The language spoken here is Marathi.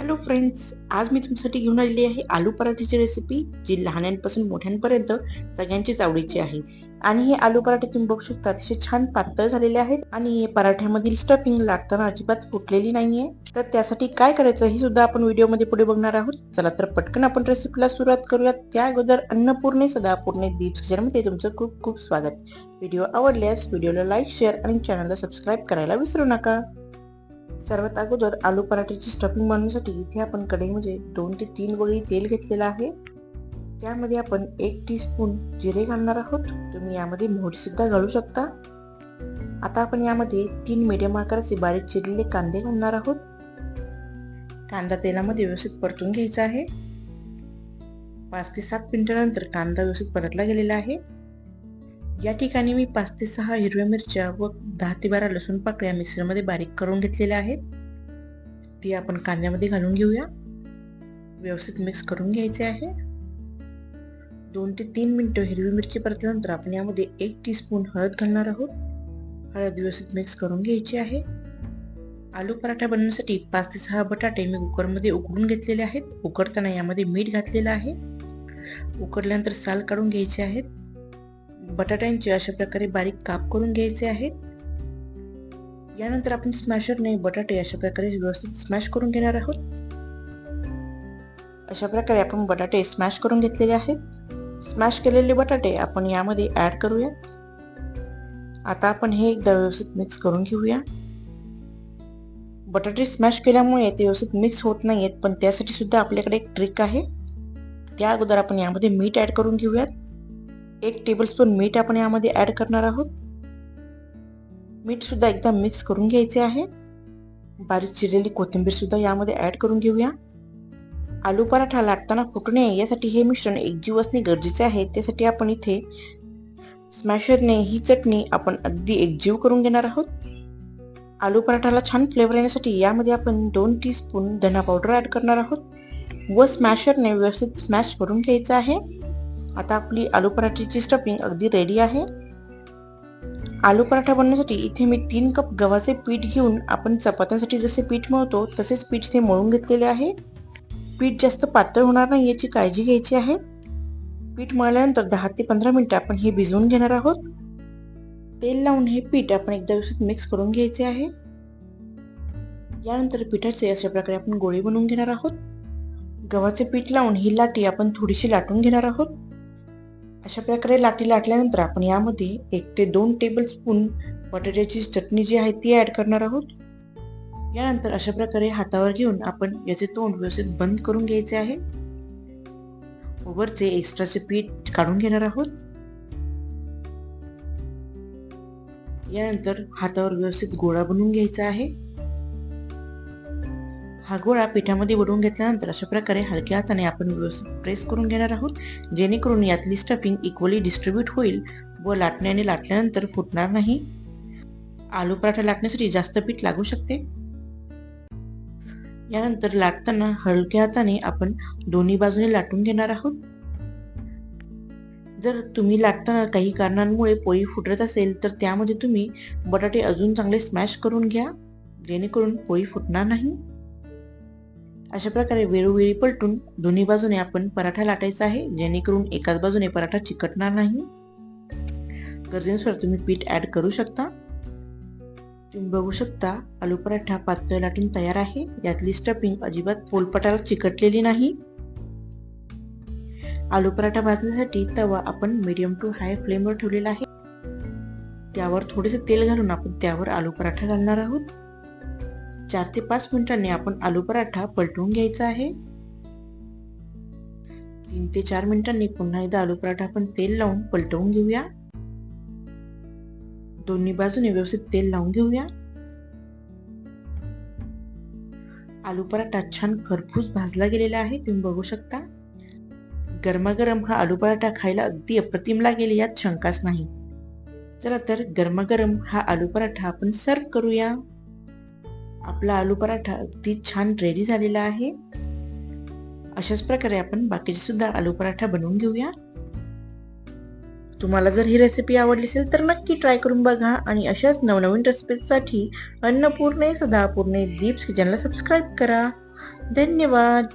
हॅलो फ्रेंड्स आज मी तुमच्यासाठी घेऊन आलेली आहे आलू पराठ्याची रेसिपी जी लहानांपासून मोठ्यांपर्यंत सगळ्यांचीच आवडीची आहे. आणि हे आलू पराठे तुम्ही बघू शकता अतिशय छान पातळ झालेले आहेत आणि हे पराठ्यामधील स्टफिंग लागताना अजिबात फुटलेली नाहीये. तर त्यासाठी काय करायचं हे सुद्धा आपण व्हिडिओमध्ये पुढे बघणार आहोत. चला तर पटकन आपण रेसिपीला सुरुवात करूयात. त्या अगोदर अन्नपूर्णे सदापूर्णे दीप किचनमध्ये तुमचं खूप खूप स्वागत. व्हिडिओ आवडल्यास व्हिडिओला लाईक शेअर आणि चॅनलला सबस्क्राईब करायला विसरू नका. सर्वात अगोदर आलू पराठ्याची स्टफिंग बनवण्यासाठी इथे आपण कढईमध्ये म्हणजे दोन ते तीन वळी तेल घेतलेलं आहे. त्यामध्ये आपण एक टी स्पून जिरे घालणार आहोत. तुम्ही यामध्ये मोहरीसुद्धा घालू शकता. आता आपण यामध्ये तीन मीडियम आकाराचे बारीक चिरलेले कांदे घालणार आहोत. कांदा तेलामध्ये व्यवस्थित परतून घ्यायचा आहे. पाच ते सात मिनिटानंतर कांदा व्यवस्थित परतला गेलेला आहे. या ठिकाणी मी पाच ते सहा हिरव्या मिरच्या व दहा ते बारा लसूण पाकळ्या मिक्सरमध्ये बारीक करून घेतलेल्या आहेत. ती आपण कांद्यामध्ये घालून घेऊया. व्यवस्थित मिक्स करून घ्यायचे आहे. दोन ते तीन मिनटं हिरवी मिरची परतल्यानंतर आपण यामध्ये एक टी स्पून हळद घालणार आहोत. हळद व्यवस्थित मिक्स करून घ्यायची आहे. आलू पराठा बनवण्यासाठी पाच ते सहा बटाटे मी कुकरमध्ये उकडून घेतलेले आहेत. उकडताना यामध्ये मीठ घातलेलं आहे. उकडल्यानंतर साल काढून घ्यायचे आहेत. बटाट्यांचे अशा प्रकारे बारीक काप करून घ्यायचे आहेत. यानंतर आपण स्मॅशरने बटाटे अशा प्रकारे व्यवस्थित स्मॅश करून घेणार आहोत. अशा प्रकारे आपण बटाटे स्मॅश करून घेतलेले आहेत. स्मॅश केलेले बटाटे आपण यामध्ये ॲड करूया. आता आपण हे एकदा व्यवस्थित मिक्स करून घेऊया. बटाटे स्मॅश केल्यामुळे ते व्यवस्थित मिक्स होत नाहीयेत पण त्यासाठी सुद्धा आपल्याकडे एक ट्रिक आहे. त्या अगोदर आपण यामध्ये मीठ ॲड करून घेऊयात. एक टेबलस्पून मीठ आपण यामध्ये ॲड करणार आहोत. मीठ सुद्धा एकदा मिक्स करून घ्यायचे आहे. बारीक चिरलेली कोथिंबीर सुद्धा यामध्ये ऍड करून घेऊया. आलू पराठा लागताना फुटू नये यासाठी हे मिश्रण एकजीव असणे गरजेचे आहे. त्यासाठी आपण इथे स्मॅशरने ही चटणी आपण अगदी एकजीव करून घेणार आहोत. आलू पराठाला छान फ्लेवर येण्यासाठी यामध्ये आपण दोन टी स्पून धना पावडर ऍड करणार आहोत. व स्मॅशरने व्यवस्थित स्मॅश करून घ्यायचं आहे. आता आपली आलू पराठ्याची स्टफिंग अगदी रेडी आहे. आलू पराठा बनवण्यासाठी इथे मी तीन कप गव्हाचे पीठ घेऊन आपण चपात्यांसाठी जसे पीठ मळतो तसेच पीठ इथे मळून घेतलेले आहे. पीठ जास्त पातळ होणार नाही याची काळजी घ्यायची आहे. पीठ मळल्यानंतर दहा ते पंधरा मिनटं आपण हे भिजवून घेणार आहोत. तेल लावून हे पीठ आपण एकदा व्यवस्थित मिक्स करून घ्यायचे आहे. यानंतर पिठाचे अशा प्रकारे आपण गोळे बनवून घेणार आहोत. गव्हाचे पीठ लावून ही लाटी आपण थोडीशी लाटून घेणार आहोत. अशा प्रकारे लाटी लाटल्यानंतर आपण यामध्ये एक ते दोन टेबल स्पून बटाट्याची चटणी जी आहे ती ॲड करणार आहोत. यानंतर अशा प्रकारे हातावर घेऊन आपण याचे तोंड व्यवस्थित बंद करून घ्यायचे आहे. वरचे एक्स्ट्राचे पीठ काढून घेणार आहोत. यानंतर हातावर व्यवस्थित गोळा बनवून घ्यायचा आहे. हा गोळा पिठामध्ये बुडवून घेतल्यानंतर अशा प्रकारे हलक्या हाताने आपण व्यवस्थित प्रेस करून घेणार आहोत. जेणेकरून यातली स्टफिंग इक्वली डिस्ट्रीब्यूट होईल व लाटण्याने लाटल्यानंतर फुटणार नाही. आलू पराठा लाटण्यासाठी जास्त पीठ लागू शकते. यानंतर लाटताना हलक्या हाताने आपण दोन्ही बाजूने लाटून घेणार आहोत. जर तुम्ही लाटताना काही कारणांमुळे पोळी फुटत असेल तर त्यामध्ये तुम्ही बटाटे अजून चांगले स्मॅश करून घ्या. जेणेकरून पोळी फुटणार नाही. अशा प्रकारे वेळोवेळी पलटून दोन्ही बाजूने आपण पराठा लाटायचा आहे जेणेकरून एकाच बाजूने पराठा चिकटणार नाही. गरजेनुसार तुम्ही पीठ ऍड करू शकता. तुम्ही बघू शकता आलू पराठा पातळ लाटून तयार आहे. यातली स्टफिंग अजिबात पोलपटाला चिकटलेली नाही. आलू पराठा भाजण्यासाठी तवा आपण मीडियम टू हाय फ्लेमवर ठेवलेला आहे. त्यावर थोडेसे तेल घालून आपण त्यावर आलू पराठा घालणार आहोत. चार ते पाच मिनिटांनी आपण आलू पराठा पलटवून घ्यायचा आहे. तीन ते चार मिनिटांनी पुन्हा एकदा आलू पराठा आपण तेल लावून पलटवून घेऊया. दोन्ही बाजूने व्यवस्थित तेल लावून घेऊया. आलू पराठा छान खरपूस भाजला गेलेला आहे तुम्ही बघू शकता. गरमागरम हा आलू पराठा खायला अगदी अप्रतिम लागेल यात शंकाच नाही. चला तर गरमागरम हा आलू पराठा आपण सर्व करूया. आपला आलू पराठा अगदी छान रेडी झालेला आहे. अशाच प्रकारे आपण बाकीचे सुद्धा आलू पराठा बनवून घेऊया. तुम्हाला जर ही रेसिपी आवडली असेल तर नक्की ट्राय करून बघा आणि अशाच नवनवीन रेसिपीसाठी अन्नपूर्णे सदापूर्णे दीप्स किचनला सबस्क्राईब करा. धन्यवाद.